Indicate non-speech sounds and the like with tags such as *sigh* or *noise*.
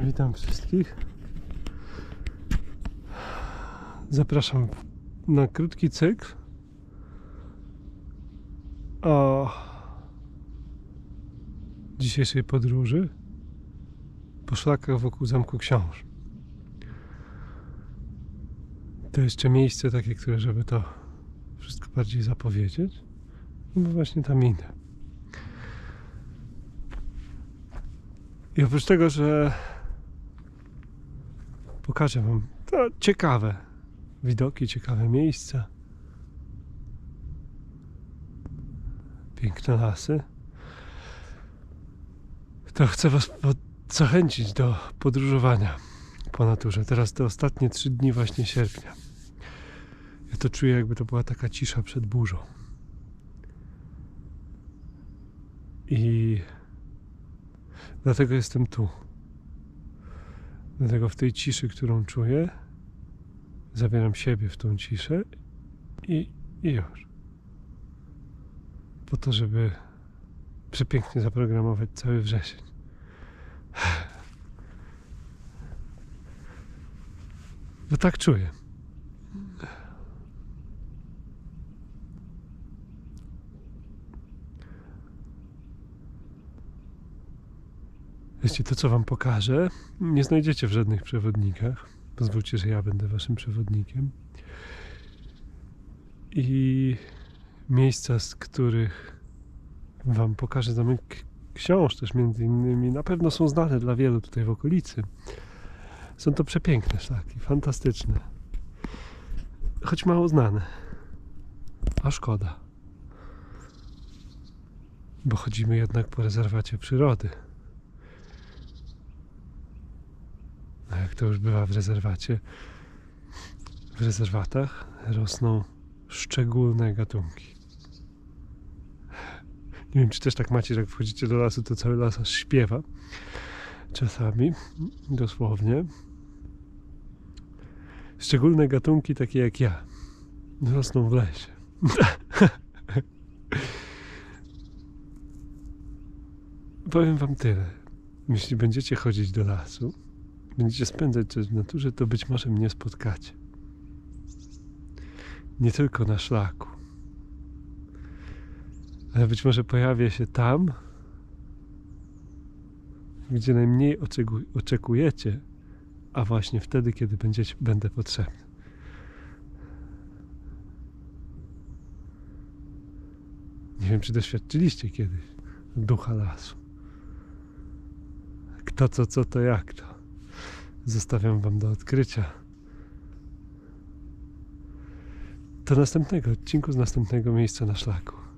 Witam wszystkich. Zapraszam na krótki cykl o dzisiejszej podróży po szlakach wokół Zamku Książ. To jeszcze miejsce takie, które, żeby to wszystko bardziej zapowiedzieć, no bo właśnie tam idę. I oprócz tego, że pokażę Wam to ciekawe widoki, ciekawe miejsca, piękne lasy, to chcę Was zachęcić do podróżowania po naturze. Teraz te ostatnie trzy dni właśnie sierpnia. Ja to czuję, jakby to była taka cisza przed burzą. I Dlatego jestem tu. Dlatego w tej ciszy, którą czuję, zabieram siebie w tą ciszę i, i już. Po to, żeby przepięknie zaprogramować cały wrzesień. *sighs* Bo tak czuję. Wiecie, to co wam pokażę, nie znajdziecie w żadnych przewodnikach. Pozwólcie, że ja będę waszym przewodnikiem. I miejsca, z których wam pokażę zamek książ też między innymi, na pewno są znane dla wielu tutaj w okolicy. Są to przepiękne szlaki, fantastyczne. Choć mało znane. A szkoda. Bo chodzimy jednak po rezerwacie przyrody. A jak to już bywa w rezerwacie, w rezerwatach rosną szczególne gatunki. Nie wiem, czy też tak macie, że jak wchodzicie do lasu, to cały las aż śpiewa. Czasami, dosłownie. Szczególne gatunki, takie jak ja, rosną w lesie. *laughs* Powiem wam tyle. Jeśli będziecie chodzić do lasu, będziecie spędzać czas w naturze, to być może mnie spotkacie. Nie tylko na szlaku. Ale być może pojawię się tam, gdzie najmniej oczekujecie, a właśnie wtedy, kiedy będziecie, będę potrzebny. Nie wiem, czy doświadczyliście kiedyś ducha lasu. Kto co, co to jak to. Zostawiam Wam do odkrycia. Do następnego odcinku z następnego miejsca na szlaku.